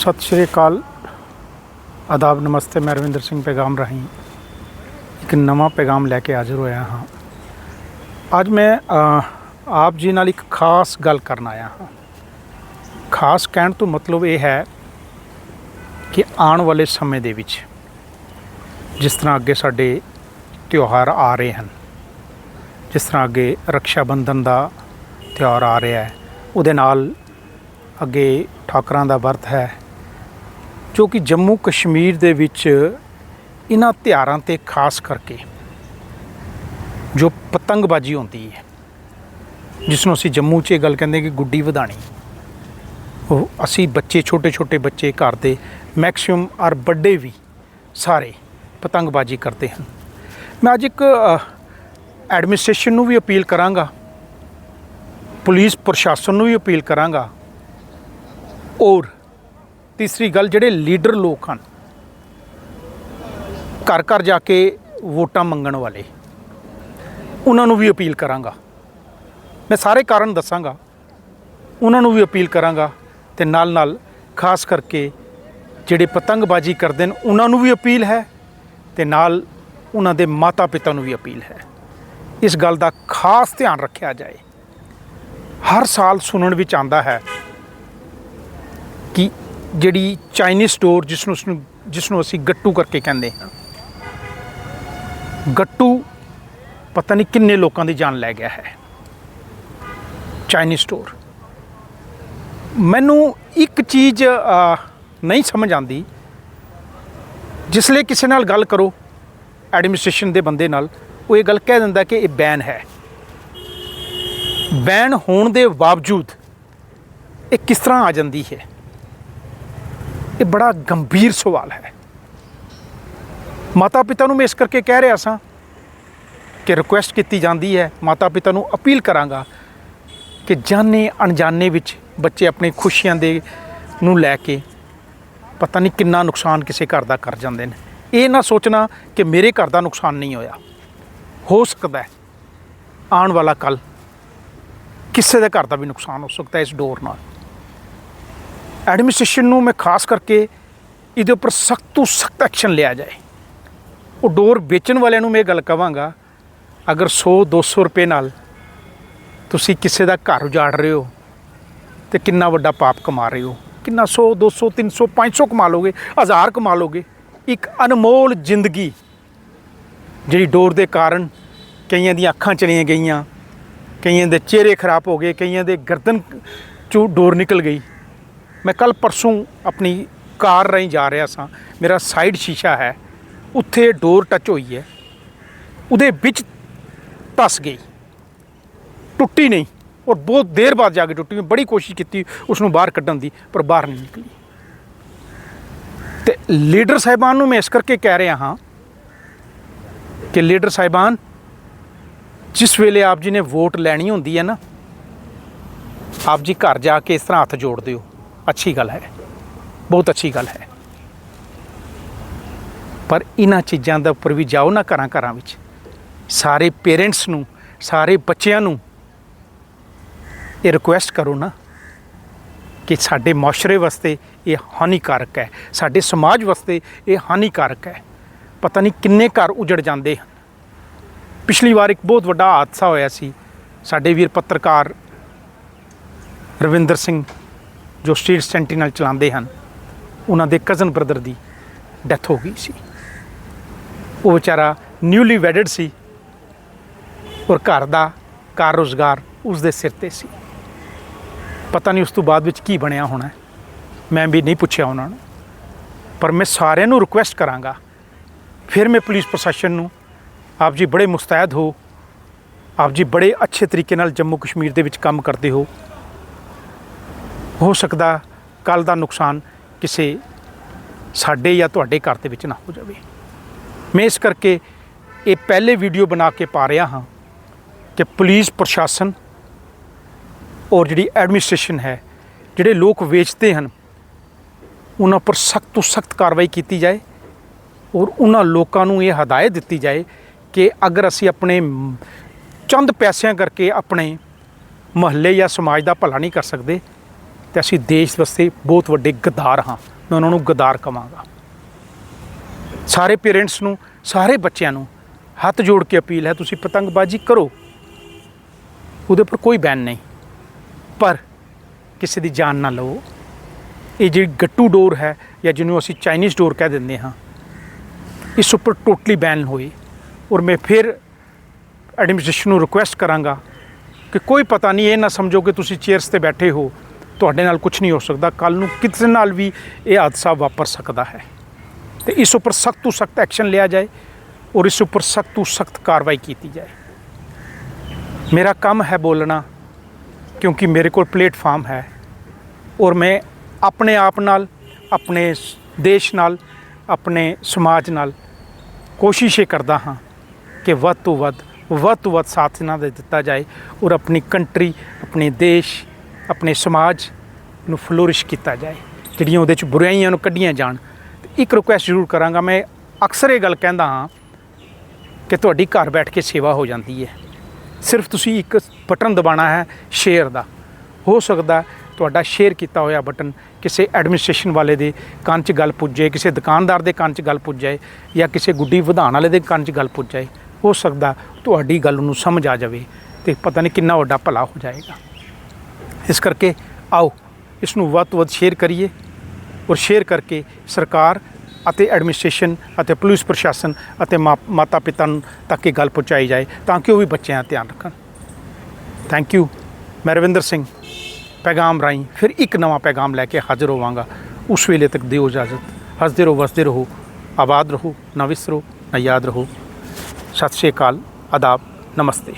ਸਤਿ ਸ਼੍ਰੀ ਅਕਾਲ। ਆਦਾਬ, ਨਮਸਤੇ, ਮੈਂ ਰਵਿੰਦਰ ਸਿੰਘ ਪੈਗਾਮ ਰਾਹੀਂ ਇੱਕ ਨਵਾਂ ਪੈਗਾਮ ਲੈ ਕੇ ਹਾਜ਼ਰ ਹੋਇਆ ਹਾਂ। ਅੱਜ ਮੈਂ ਆਪ ਜੀ ਨਾਲ ਇੱਕ ਖਾਸ ਗੱਲ ਕਰਨ ਆਇਆ ਹਾਂ। ਖਾਸ ਕਹਿਣ ਤੋਂ ਮਤਲਬ ਇਹ ਹੈ ਕਿ ਆਉਣ ਵਾਲੇ ਸਮੇਂ ਦੇ ਵਿੱਚ ਜਿਸ ਤਰ੍ਹਾਂ ਅੱਗੇ ਸਾਡੇ ਤਿਉਹਾਰ ਆ ਰਹੇ ਹਨ, ਜਿਸ ਤਰ੍ਹਾਂ ਅੱਗੇ ਰੱਖਿਆ ਬੰਧਨ ਦਾ ਤਿਉਹਾਰ ਆ ਰਿਹਾ ਹੈ, ਉਹਦੇ ਨਾਲ ਅੱਗੇ ਠਾਕਰਾਂ ਦਾ ਵਰਤ ਹੈ ਜੋ ਕਿ ਜੰਮੂ ਕਸ਼ਮੀਰ ਦੇ ਵਿੱਚ ਇਹਨਾਂ ਤਿਉਹਾਰਾਂ ਤੇ ਖਾਸ ਕਰਕੇ ਜੋ ਪਤੰਗਬਾਜ਼ੀ ਹੁੰਦੀ ਹੈ ਜਿਸ ਨੂੰ ਅਸੀਂ ਜੰਮੂ 'ਚ ਇਹ ਗੱਲ ਕਹਿੰਦੇ ਕਿ ਗੁੱਡੀ ਵਧਾਣੀ ਉਹ ਅਸੀਂ ਬੱਚੇ ਛੋਟੇ ਛੋਟੇ ਬੱਚੇ ਘਰ ਦੇ ਮੈਕਸਿਮਮ ਔਰ ਵੱਡੇ ਵੀ ਸਾਰੇ ਪਤੰਗਬਾਜ਼ੀ ਕਰਦੇ ਹਨ। ਮੈਂ ਅੱਜ ਇੱਕ ਐਡਮਿਨਿਸਟ੍ਰੇਸ਼ਨ ਨੂੰ ਵੀ ਅਪੀਲ ਕਰਾਂਗਾ, ਪੁਲਿਸ ਪ੍ਰਸ਼ਾਸਨ ਨੂੰ ਵੀ ਅਪੀਲ ਕਰਾਂਗਾ, ਔਰ ਤੀਸਰੀ ਗੱਲ, ਜਿਹੜੇ ਲੀਡਰ ਲੋਕ ਹਨ, ਘਰ ਘਰ ਜਾ ਕੇ ਵੋਟਾਂ ਮੰਗਣ ਵਾਲੇ, ਉਹਨਾਂ ਨੂੰ ਵੀ ਅਪੀਲ ਕਰਾਂਗਾ। ਮੈਂ ਸਾਰੇ ਕਾਰਨ ਦੱਸਾਂਗਾ, ਉਹਨਾਂ ਨੂੰ ਵੀ ਅਪੀਲ ਕਰਾਂਗਾ ਤੇ ਨਾਲ ਨਾਲ ਖਾਸ ਕਰਕੇ ਜਿਹੜੇ ਪਤੰਗਬਾਜ਼ੀ ਕਰਦੇ ਨੇ, ਉਹਨਾਂ ਨੂੰ ਵੀ ਅਪੀਲ ਹੈ ਤੇ ਨਾਲ ਉਹਨਾਂ ਦੇ ਮਾਤਾ ਪਿਤਾ ਨੂੰ ਵੀ ਅਪੀਲ ਹੈ। ਇਸ ਗੱਲ ਦਾ ਖਾਸ ਧਿਆਨ ਰੱਖਿਆ ਜਾਏ। ਹਰ ਸਾਲ ਸੁਣਨ ਵਿੱਚ ਆਉਂਦਾ ਹੈ ਕਿ ਜਿਹੜੀ ਚਾਈਨੀਜ਼ ਸਟੋਰ ਜਿਸ ਨੂੰ ਉਸਨੂੰ- ਜਿਸ ਨੂੰ ਅਸੀਂ ਗੱਟੂ ਕਰਕੇ ਕਹਿੰਦੇ ਹਾਂ। ਗੱਟੂ ਪਤਾ ਨਹੀਂ ਕਿੰਨੇ ਲੋਕਾਂ ਦੀ ਜਾਨ ਲੈ ਗਿਆ ਹੈ। ਚਾਈਨੀਜ਼ ਸਟੋਰ ਮੈਨੂੰ ਇੱਕ ਚੀਜ਼ ਨਹੀਂ ਸਮਝ ਆਉਂਦੀ। ਜਿਸ ਲਈ ਕਿਸੇ ਨਾਲ ਗੱਲ ਕਰੋ ਐਡਮਿਨਿਸਟ੍ਰੇਸ਼ਨ ਦੇ ਬੰਦੇ ਨਾਲ, ਉਹ ਇਹ ਗੱਲ ਕਹਿ ਦਿੰਦਾ ਕਿ ਇਹ ਬੈਨ ਹੈ। ਬੈਨ ਹੋਣ ਦੇ ਬਾਵਜੂਦ ਇਹ ਕਿਸ ਤਰ੍ਹਾਂ ਆ ਜਾਂਦੀ ਹੈ? ਇਹ ਬੜਾ ਗੰਭੀਰ ਸਵਾਲ ਹੈ। ਮਾਤਾ ਪਿਤਾ ਨੂੰ ਮੈਂ ਇਸ ਕਰਕੇ ਕਹਿ ਰਿਹਾ ਸਾਂ ਕਿ ਰਿਕੁਐਸਟ ਕੀਤੀ ਜਾਂਦੀ ਹੈ। ਮਾਤਾ ਪਿਤਾ ਨੂੰ ਅਪੀਲ ਕਰਾਂਗਾ ਕਿ ਜਾਣੇ ਅਣਜਾਣੇ ਵਿੱਚ ਬੱਚੇ ਆਪਣੀ ਖੁਸ਼ੀਆਂ ਦੇ ਨੂੰ ਲੈ ਕੇ ਪਤਾ ਨਹੀਂ ਕਿੰਨਾ ਨੁਕਸਾਨ ਕਿਸੇ ਘਰ ਦਾ ਕਰ ਜਾਂਦੇ ਨੇ। ਇਹ ਨਾ ਸੋਚਣਾ ਕਿ ਮੇਰੇ ਘਰ ਦਾ ਨੁਕਸਾਨ ਨਹੀਂ ਹੋਇਆ। ਹੋ ਸਕਦਾ ਹੈ। ਆਉਣ ਵਾਲਾ ਕੱਲ ਕਿਸੇ ਦੇ ਘਰ ਦਾ ਵੀ ਨੁਕਸਾਨ ਹੋ ਸਕਦਾ ਇਸ ਡੋਰ ਨਾਲ। ਐਡਮਿਨਿਸਟ੍ਰੇਸ਼ਨ ਨੂੰ ਮੈਂ ਖਾਸ ਕਰਕੇ ਇਹਦੇ ਉੱਪਰ ਸਖਤ ਤੋਂ ਸਖਤ ਐਕਸ਼ਨ ਲਿਆ ਜਾਏ। ਉਹ ਡੋਰ ਵੇਚਣ ਵਾਲਿਆਂ ਨੂੰ ਮੈਂ ਇਹ ਗੱਲ ਕਵਾਂਗਾ, ਅਗਰ 100 200 ਰੁਪਏ ਨਾਲ ਤੁਸੀਂ ਕਿਸੇ ਦਾ ਘਰ ਉਜਾੜ ਰਹੇ ਹੋ ਤੇ ਕਿੰਨਾ ਵੱਡਾ ਪਾਪ ਕਮਾ ਰਹੇ ਹੋ, ਕਿੰਨਾ 100 200 300 500 ਕਮਾ ਲੋਗੇ, ਹਜ਼ਾਰ ਕਮਾ ਲੋਗੇ, ਇੱਕ ਅਨਮੋਲ ਜ਼ਿੰਦਗੀ ਜਿਹੜੀ ਡੋਰ ਦੇ ਕਾਰਨ ਕਈਆਂ ਦੀਆਂ ਅੱਖਾਂ ਚਲੀਆਂ ਗਈਆਂ, ਕਈਆਂ ਦੇ ਚਿਹਰੇ ਖਰਾਬ ਹੋ ਗਏ, ਕਈਆਂ ਦੇ ਗਰਦਨ ਚੋਂ ਡੋਰ ਨਿਕਲ ਗਈ। ਮੈਂ ਕੱਲ ਪਰਸੋਂ ਆਪਣੀ ਕਾਰ ਰਾਹੀਂ ਜਾ ਰਿਹਾ ਸਾਂ। ਮੇਰਾ ਸਾਈਡ ਸ਼ੀਸ਼ਾ ਹੈ। ਉੱਥੇ ਡੋਰ ਟੱਚ ਹੋਈ ਹੈ। ਉਹਦੇ ਵਿੱਚ ਧਸ ਗਈ। ਟੁੱਟੀ ਨਹੀਂ। ਔਰ ਬਹੁਤ ਦੇਰ ਬਾਅਦ ਜਾ ਕੇ ਟੁੱਟੀ। ਮੈਂ ਬੜੀ ਕੋਸ਼ਿਸ਼ ਕੀਤੀ ਉਸ ਨੂੰ ਬਾਹਰ ਕੱਢਣ ਦੀ, ਪਰ ਬਾਹਰ ਨਹੀਂ ਨਿਕਲੀ। ਤੇ ਲੀਡਰ ਸਾਹਿਬਾਨ ਨੂੰ ਮੈਂ ਇਸ ਕਰਕੇ ਕਹਿ ਰਿਹਾ ਹਾਂ ਕਿ ਲੀਡਰ ਸਾਹਿਬਾਨ, ਜਿਸ ਵੇਲੇ ਆਪ ਜੀ ਨੇ ਵੋਟ ਲੈਣੀ ਹੁੰਦੀ ਹੈ ਨਾ, ਆਪ ਜੀ ਘਰ ਜਾ ਕੇ ਇਸ ਤਰ੍ਹਾਂ ਹੱਥ ਜੋੜ ਦਿਓ ਅੱਛੀ ਗੱਲ ਹੈ। ਬਹੁਤ ਅੱਛੀ ਗੱਲ ਹੈ। ਪਰ ਇਹਨਾਂ ਚੀਜ਼ਾਂ ਦੇ ਉੱਪਰ ਵੀ ਜਾਓ ਨਾ ਘਰਾਂ ਘਰਾਂ ਵਿੱਚ। ਸਾਰੇ ਪੇਰੈਂਟਸ ਨੂੰ, ਸਾਰੇ ਬੱਚਿਆਂ ਨੂੰ ਇਹ ਰਿਕੁਐਸਟ ਕਰੋ ਨਾ ਕਿ ਸਾਡੇ ਮੁਆਸ਼ਰੇ ਵਾਸਤੇ ਇਹ ਹਾਨੀਕਾਰਕ ਹੈ। ਸਾਡੇ ਸਮਾਜ ਵਾਸਤੇ ਇਹ ਹਾਨੀਕਾਰਕ ਹੈ। ਪਤਾ ਨਹੀਂ ਕਿੰਨੇ ਘਰ ਉਜੜ ਜਾਂਦੇ ਹਨ। ਪਿਛਲੀ ਵਾਰ ਇੱਕ ਬਹੁਤ ਵੱਡਾ ਹਾਦਸਾ ਹੋਇਆ ਸੀ। ਸਾਡੇ ਵੀਰ ਪੱਤਰਕਾਰ ਰਵਿੰਦਰ ਸਿੰਘ ਜੋ ਸਟੇਟ ਸੈਂਟੀਨਲ ਚਲਾਉਂਦੇ ਹਨ, ਉਹਨਾਂ ਦੇ ਕਜ਼ਨ ਬ੍ਰਦਰ ਦੀ ਡੈਥ ਹੋ ਗਈ ਸੀ। ਉਹ ਵਿਚਾਰਾ ਨਿਊਲੀ ਵੈਡਡ ਸੀ ਔਰ ਘਰ ਦਾ ਕਾਰ ਰੋਜ਼ਗਾਰ ਉਸ ਦੇ ਸਿਰ ਤੇ ਸੀ। ਪਤਾ ਨਹੀਂ ਉਸ ਤੋਂ ਬਾਅਦ ਵਿੱਚ ਕੀ ਬਣਿਆ ਹੋਣਾ ਮੈਂ ਵੀ ਨਹੀਂ ਪੁੱਛਿਆ ਉਹਨਾਂ ਨੂੰ। ਪਰ ਮੈਂ ਸਾਰਿਆਂ ਨੂੰ ਰਿਕੁਐਸਟ ਕਰਾਂਗਾ। ਫਿਰ ਮੈਂ ਪੁਲਿਸ ਪ੍ਰਸ਼ਾਸਨ ਨੂੰ, ਆਪ ਜੀ ਬੜੇ ਮੁਸਤੈਦ ਹੋ, ਆਪ ਜੀ ਬੜੇ ਅੱਛੇ ਤਰੀਕੇ ਨਾਲ ਜੰਮੂ ਕਸ਼ਮੀਰ ਦੇ ਵਿੱਚ ਕੰਮ ਕਰਦੇ ਹੋ ਹੋ ਸਕਦਾ ਕੱਲ ਦਾ ਨੁਕਸਾਨ ਕਿਸੇ ਸਾਡੇ ਜਾਂ ਤੁਹਾਡੇ ਘਰ ਦੇ ਵਿੱਚ ਨਾ ਹੋ ਜਾਵੇ। ਮੈਂ ਇਸ ਕਰਕੇ ਇਹ ਪਹਿਲੇ ਵੀਡੀਓ ਬਣਾ ਕੇ ਪਾ ਰਿਹਾ ਹਾਂ ਕਿ ਪੁਲਿਸ ਪ੍ਰਸ਼ਾਸਨ ਔਰ ਜਿਹੜੀ ਐਡਮਿਨਿਸਟ੍ਰੇਸ਼ਨ ਹੈ, ਜਿਹੜੇ ਲੋਕ ਵੇਚਦੇ ਹਨ, ਉਹਨਾਂ ਪਰ ਸਖਤ ਤੋਂ ਸਖਤ ਕਾਰਵਾਈ ਕੀਤੀ ਜਾਏ ਔਰ ਉਹਨਾਂ ਲੋਕਾਂ ਨੂੰ ਇਹ ਹਦਾਇਤ ਦਿੱਤੀ ਜਾਏ ਕਿ ਅਗਰ ਅਸੀਂ ਆਪਣੇ ਚੰਦ ਪੈਸਿਆਂ ਕਰਕੇ ਆਪਣੇ ਮਹੱਲੇ ਜਾਂ ਸਮਾਜ ਦਾ ਭਲਾ ਨਹੀਂ ਕਰ ਸਕਦੇ ਤੇ ਅਸੀਂ ਦੇਸ਼ ਵਾਸਤੇ ਬਹੁਤ ਵੱਡੇ ਗਦਾਰ ਹਾਂ। ਮੈਂ ਉਹਨਾਂ ਨੂੰ ਗਦਾਰ ਕਵਾਂਗਾ ਸਾਰੇ ਪੇਰੈਂਟਸ ਨੂੰ, ਸਾਰੇ ਬੱਚਿਆਂ ਨੂੰ ਹੱਥ ਜੋੜ ਕੇ ਅਪੀਲ ਹੈ, ਤੁਸੀਂ ਪਤੰਗਬਾਜ਼ੀ ਕਰੋ। ਉਹਦੇ ਉੱਪਰ ਕੋਈ ਬੈਨ ਨਹੀਂ। ਪਰ ਕਿਸੇ ਦੀ ਜਾਨ ਨਾ ਲਓ ਇਹ ਜਿਹੜੀ ਗੱਟੂ ਡੋਰ ਹੈ ਜਾਂ ਜਿਹਨੂੰ ਅਸੀਂ ਚਾਈਨੀਜ਼ ਡੋਰ ਕਹਿ ਦਿੰਦੇ ਹਾਂ, ਇਸ ਉੱਪਰ ਟੋਟਲੀ ਬੈਨ ਹੋਏ। ਔਰ ਮੈਂ ਫਿਰ ਐਡਮਿਨਿਸਟ੍ਰੇਸ਼ਨ ਨੂੰ ਰਿਕੁਐਸਟ ਕਰਾਂਗਾ ਕਿ ਕੋਈ ਪਤਾ ਨਹੀਂ, ਇਹ ਨਾ ਸਮਝੋ ਕਿ ਤੁਸੀਂ ਚੇਅਰਸ ਤੇ ਬੈਠੇ ਹੋ। ਤੁਹਾਡੇ ਨਾਲ ਕੁਝ ਨਹੀਂ ਹੋ ਸਕਦਾ। ਕੱਲ ਨੂੰ ਕਿਸੇ ਨਾਲ ਵੀ ਇਹ ਹਾਦਸਾ ਵਾਪਰ ਸਕਦਾ ਹੈ। ਤੇ ਇਸ ਉੱਪਰ ਸਖਤ ਤੋਂ ਸਖਤ ਐਕਸ਼ਨ ਲਿਆ ਜਾਏ ਔਰ ਇਸ ਉੱਪਰ ਸਖਤ ਤੋਂ ਸਖਤ ਕਾਰਵਾਈ ਕੀਤੀ ਜਾਏ। ਮੇਰਾ ਕੰਮ ਹੈ ਬੋਲਣਾ, ਕਿਉਂਕਿ ਮੇਰੇ ਕੋਲ ਪਲੇਟਫਾਰਮ ਹੈ ਔਰ ਮੈਂ ਆਪਣੇ ਆਪ ਨਾਲ, ਆਪਣੇ ਦੇਸ਼ ਨਾਲ, ਆਪਣੇ ਸਮਾਜ ਨਾਲ ਕੋਸ਼ਿਸ਼ ਇਹ ਕਰਦਾ ਹਾਂ ਕਿ ਵੱਧ ਤੋਂ ਵੱਧ ਵੱਧ ਤੋਂ ਵੱਧ ਸਾਥ ਇਹਨਾਂ ਦੇ ਦਿੱਤਾ ਜਾਏ ਔਰ ਆਪਣੀ ਕੰਟਰੀ, ਆਪਣੇ ਦੇਸ਼ ਆਪਣੇ ਸਮਾਜ ਨੂੰ ਫਲੋਰਿਸ਼ ਕੀਤਾ ਜਾਏ, ਜਿਹੜੀਆਂ ਉਹਦੇ ਚ ਬੁਰਾਈਆਂ ਨੂੰ ਕੱਢੀਆਂ ਜਾਣ। ਤੇ ਇੱਕ ਰਿਕੁਐਸਟ ਜ਼ਰੂਰ ਕਰਾਂਗਾ, ਮੈਂ ਅਕਸਰ ਇਹ ਗੱਲ ਕਹਿੰਦਾ ਹਾਂ ਕਿ ਤੁਹਾਡੀ ਘਰ ਬੈਠ ਕੇ ਸੇਵਾ ਹੋ ਜਾਂਦੀ ਹੈ। ਸਿਰਫ ਤੁਸੀਂ ਇੱਕ ਬਟਨ ਦਬਾਉਣਾ ਹੈ ਸ਼ੇਅਰ ਦਾ। ਹੋ ਸਕਦਾ ਤੁਹਾਡਾ ਸ਼ੇਅਰ ਕੀਤਾ ਹੋਇਆ ਬਟਨ ਕਿਸੇ ਐਡਮਿਨਿਸਟ੍ਰੇਸ਼ਨ ਵਾਲੇ ਦੇ ਕੰਨ 'ਚ ਗੱਲ ਪੁੱਜੇ ਕਿਸੇ ਦੁਕਾਨਦਾਰ ਦੇ ਕੰਨ 'ਚ ਗੱਲ ਪੁੱਜ ਜਾਏ, ਜਾਂ ਕਿਸੇ ਗੁੱਡੀ ਵਧਾਉਣ ਵਾਲੇ ਦੇ ਕੰਨ 'ਚ ਗੱਲ ਪੁੱਜ ਹੋ ਸਕਦਾ ਤੁਹਾਡੀ ਗੱਲ ਨੂੰ ਸਮਝ ਆ ਜਾਵੇ ਤੇ ਪਤਾ ਨਹੀਂ ਕਿੰਨਾ ਵੱਡਾ ਭਲਾ ਹੋ ਜਾਏਗਾ। ਇਸ ਕਰਕੇ ਆਓ ਇਸ ਨੂੰ ਵੱਧ ਤੋਂ ਵੱਧ ਸ਼ੇਅਰ ਕਰੀਏ ਔਰ ਸ਼ੇਅਰ ਕਰਕੇ ਸਰਕਾਰ ਅਤੇ ਐਡਮਿਨਿਸਟ੍ਰੇਸ਼ਨ ਅਤੇ ਪੁਲਿਸ ਪ੍ਰਸ਼ਾਸਨ ਅਤੇ ਮਾਤਾ ਪਿਤਾ ਨੂੰ ਤੱਕ ਇਹ ਗੱਲ ਪਹੁੰਚਾਈ ਜਾਏ ਤਾਂ ਕਿ ਉਹ ਵੀ ਬੱਚਿਆਂ ਦਾ ਧਿਆਨ ਰੱਖਣ। ਥੈਂਕ ਯੂ ਮੈਂ ਰਵਿੰਦਰ ਸਿੰਘ, ਪੈਗਾਮ ਰਾਹੀਂ ਫਿਰ ਇੱਕ ਨਵਾਂ ਪੈਗਾਮ ਲੈ ਕੇ ਹਾਜ਼ਰ ਹੋਵਾਂਗਾ। ਉਸ ਵੇਲੇ ਤੱਕ ਦਿਓ ਇਜਾਜ਼ਤ। ਹੱਸਦੇ ਰਹੋ, ਵਸਦੇ ਰਹੋ, ਆਬਾਦ ਰਹੋ, ਨਾ ਵਿਸਰੋ, ਨਾ ਯਾਦ ਰਹੋ। ਸਤਿ ਸ਼੍ਰੀ ਅਕਾਲ, ਆਦਾਬ, ਨਮਸਤੇ।